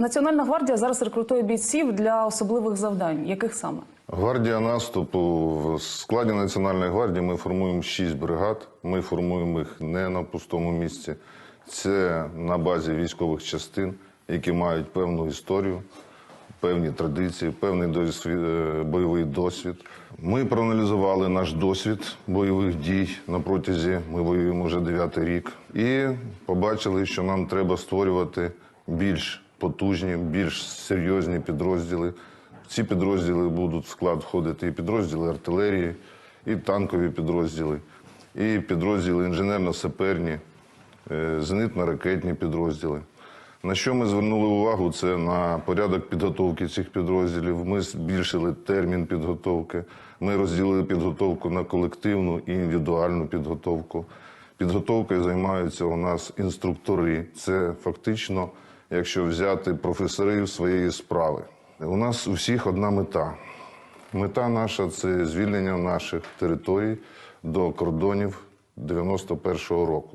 Національна гвардія зараз рекрутує бійців для особливих завдань. Яких саме? Гвардія наступу в складі Національної гвардії ми формуємо шість бригад. Ми формуємо їх не на пустому місці. Це на базі військових частин, які мають певну історію, певні традиції, певний досвід, е, бойовий досвід. Ми проаналізували наш досвід бойових дій на протязі. Ми воюємо вже дев'ятий рік, і побачили, що нам треба створювати більш потужні, більш серйозні підрозділи. В ці підрозділи будуть в склад входити і підрозділи артилерії, і танкові підрозділи, і підрозділи інженерно-саперні, е, зенитно-ракетні підрозділи. На що ми звернули увагу, це на порядок підготовки цих підрозділів. Ми збільшили термін підготовки. Ми розділили підготовку на колективну і індивідуальну підготовку. Підготовкою займаються у нас інструктори. Це фактично, якщо взяти професорів своєї справи. У нас у всіх одна мета. Мета наша це звільнення наших територій до кордонів 91-го року.